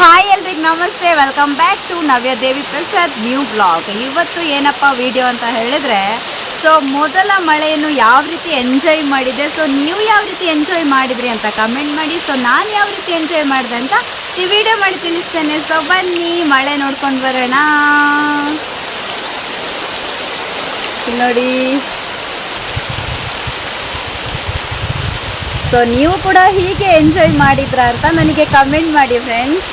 Hi ಎಲ್ರಿಗೆ ನಮಸ್ತೆ welcome back to Navya Devi Prasad new blog ಇವತ್ತು ಏನಪ್ಪ ವಿಡಿಯೋ ಅಂತ ಹೇಳಿದ್ರೆ ಸೊ ಮೊದಲ ಮಳೆಯನ್ನು ಯಾವ ರೀತಿ ಎಂಜಾಯ್ ಮಾಡಿದೆ ಸೊ ನೀವು ಯಾವ ರೀತಿ ಎಂಜಾಯ್ ಮಾಡಿದ್ರಿ ಅಂತ ಕಮೆಂಟ್ ಮಾಡಿ ಸೊ ನಾನು ಯಾವ ರೀತಿ ಎಂಜಾಯ್ ಮಾಡಿದೆ ಅಂತ ಈ ವಿಡಿಯೋ ಮಾಡಿ ತಿಳಿಸ್ತೇನೆ. ಸೊ ಬನ್ನಿ, ಮಳೆ ನೋಡ್ಕೊಂಡು ಬರೋಣ. ನೋಡಿ. ಸೊ ನೀವು ಕೂಡ ಹೀಗೆ ಎಂಜಾಯ್ ಮಾಡಿದ್ರ ಅಂತ ನನಗೆ ಕಮೆಂಟ್ ಮಾಡಿ ಫ್ರೆಂಡ್ಸ್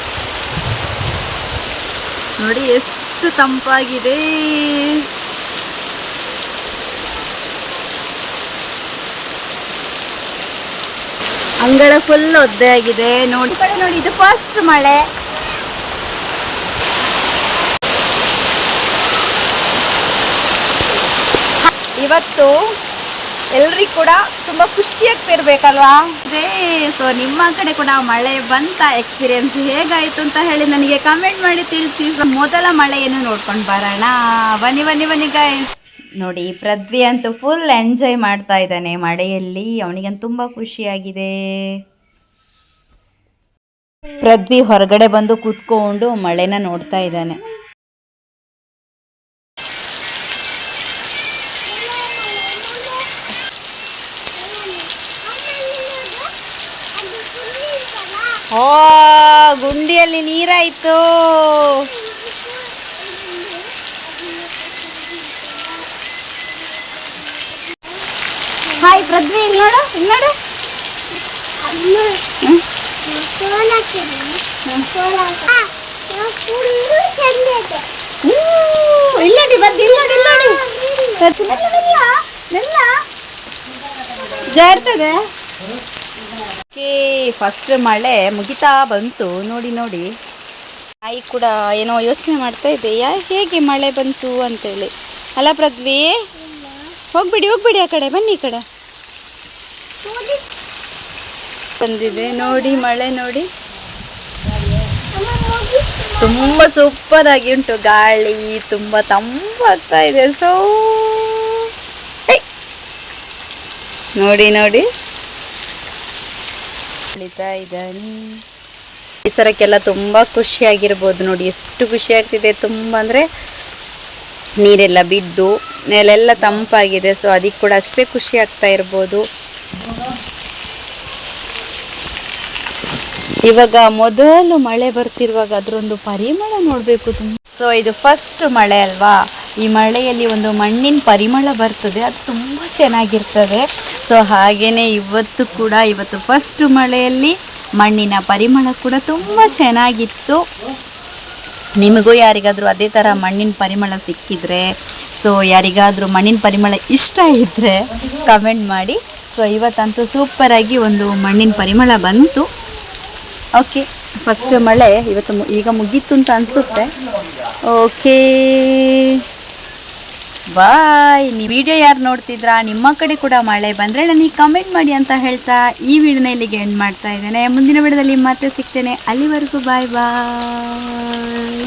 ನೋಡಿ ಎಷ್ಟು ತಂಪಾಗಿದೆ. ಅಂಗಳ ಫುಲ್ ಒದ್ದೆ ಆಗಿದೆ. ನೋಡಿ ಕಡೆ ನೋಡಿ ಇದು ಫಸ್ಟ್ ಮಳೆ. ಇವತ್ತು ಎಲ್ರಿಗೂ ಕೂಡ ತುಂಬಾ ಖುಷಿಯಾಗ್ತಿರ್ಬೇಕಲ್ವಾ ಅದೇ ಸೊ ನಿಮ್ಮ ಕಡೆ ಕೂಡ ಮಳೆ ಬಂತ ಎಕ್ಸ್ಪೀರಿಯನ್ಸ್ ಹೇಗಾಯ್ತು ಅಂತ ಹೇಳಿ ನನಗೆ ಕಮೆಂಟ್ ಮಾಡಿ ತಿಳಿಸಿ. ಮೊದಲ ಮಳೆಯನ್ನು ನೋಡ್ಕೊಂಡು ಬರೋಣ. ಬನ್ನಿ ಬನ್ನಿ ಬನ್ನಿ ಗೈಸ್ ನೋಡಿ, ಪೃಥ್ವಿ ಅಂತೂ ಫುಲ್ ಎಂಜಾಯ್ ಮಾಡ್ತಾ ಇದ್ದಾನೆ ಮಳೆಯಲ್ಲಿ. ಅವನಿಗಂತ ತುಂಬಾ ಖುಷಿಯಾಗಿದೆ. ಪೃಥ್ವಿ ಹೊರಗಡೆ ಬಂದು ಕೂತ್ಕೊಂಡು ಮಳೆನ ನೋಡ್ತಾ ಇದ್ದಾನೆ. ಓ ಗುಂಡಿಯಲ್ಲಿ ನೀರಾಯ್ತು. ಹಾಯ್ ಪೃಥ್ವಿ ಇಲ್ಲಿ ನೋಡು ಇಲ್ಲಿ ನೋಡು. ಇಲ್ಲಡಿ ಬದ್ದು ಇಲ್ಲ ನೋಡಿ ಇಲ್ಲ ನೋಡಿ. ಪೃಥ್ವಿ, ನಿಲ್ಲ, ನಿಲ್ಲ, ನಿಲ್ಲ. ಜಾರ್ತದೆ ಓಕೆ ಫಸ್ಟ್ ಮಳೆ ಮುಗಿತಾ ಬಂತು. ನೋಡಿ ನೋಡಿ. ತಾಯಿ ಕೂಡ ಏನೋ ಯೋಚನೆ ಮಾಡ್ತಾ ಇದ್ದೆ ಯಾ, ಹೇಗೆ ಮಳೆ ಬಂತು ಅಂತೇಳಿ. ಅಲ್ಲ ಪೃಥ್ವಿ ಹೋಗ್ಬಿಡಿ ಹೋಗ್ಬಿಡಿ ಆ ಕಡೆ. ಬನ್ನಿ ಈ ಕಡೆ. ಬಂದಿದೆ. ನೋಡಿ, ಮಳೆ ನೋಡಿ. ತುಂಬ ಸೂಪರ್ ಆಗಿ ಉಂಟು. ಗಾಳಿ ತುಂಬ ತಂಪಾಗ್ತಾ ಇದೆ. ಸೋ ನೋಡಿ ನೋಡಿ. ಕುಳಿತಾ ಇದ್ದಾನೆ. ಪರಿಸರಕ್ಕೆಲ್ಲ ತುಂಬ ಖುಷಿಯಾಗಿರ್ಬೋದು ನೋಡಿ, ಎಷ್ಟು ಖುಷಿ ಆಗ್ತಿದೆ ತುಂಬ ಅಂದರೆ ನೀರೆಲ್ಲ ಬಿದ್ದು, ನೆಲೆಲ್ಲ ತಂಪಾಗಿದೆ ಸೊ ಅದಕ್ಕೆ ಕೂಡ ಅಷ್ಟೇ ಖುಷಿ ಆಗ್ತಾ ಇರ್ಬೋದು. ಇವಾಗ ಮೊದಲು ಮಳೆ ಬರ್ತಿರುವಾಗ ಅದರೊಂದು ಪರಿಮಳ ನೋಡಬೇಕು ತುಂಬ. ಸೊ ಇದು ಫಸ್ಟ್ ಮಳೆ ಅಲ್ವಾ? ಈ ಮಳೆಯಲ್ಲಿ ಒಂದು ಮಣ್ಣಿನ ಪರಿಮಳ ಬರ್ತದೆ, ಅದು ತುಂಬ ಚೆನ್ನಾಗಿರ್ತದೆ. ಸೊ ಹಾಗೇ ಇವತ್ತು ಕೂಡ, ಇವತ್ತು ಫಸ್ಟ್ ಮಳೆಯಲ್ಲಿ ಮಣ್ಣಿನ ಪರಿಮಳ ಕೂಡ ತುಂಬ ಚೆನ್ನಾಗಿತ್ತು. ನಿಮಗೂ ಯಾರಿಗಾದರೂ ಅದೇ ಥರ ಮಣ್ಣಿನ ಪರಿಮಳ ಸಿಕ್ಕಿದ್ರೆ ಸೊ ಯಾರಿಗಾದರೂ ಮಣ್ಣಿನ ಪರಿಮಳ ಇಷ್ಟ ಇದ್ದರೆ ಕಮೆಂಟ್ ಮಾಡಿ. ಸೊ ಇವತ್ತಂತೂ ಸೂಪರಾಗಿ ಒಂದು ಮಣ್ಣಿನ ಪರಿಮಳ ಬಂತು. ಓಕೆ ಫಸ್ಟ್ ಮಳೆ ಇವತ್ತು ಈಗ ಮುಗೀತು ಅಂತ ಅನಿಸುತ್ತೆ. Okay bye. ನೀವು ವಿಡಿಯೋ ಯಾರು ನೋಡ್ತಿದ್ರಾ? ನಿಮ್ಮ ಕಡೆ ಕೂಡ ಮಳೆ ಬಂದರೆ ನನಗೆ ಕಮೆಂಟ್ ಮಾಡಿ ಅಂತ ಹೇಳ್ತಾ ಈ ವಿಡಿಯೋನ ಇಲ್ಲಿಗೆ ಎಂಡ್ ಮಾಡ್ತಾ ಇದ್ದೇನೆ. ಮುಂದಿನ ವಿಡಿಯೋದಲ್ಲಿ ಮತ್ತೆ ಸಿಗ್ತೇನೆ. ಅಲ್ಲಿವರೆಗೂ ಬಾಯ್ ಬಾಯ್.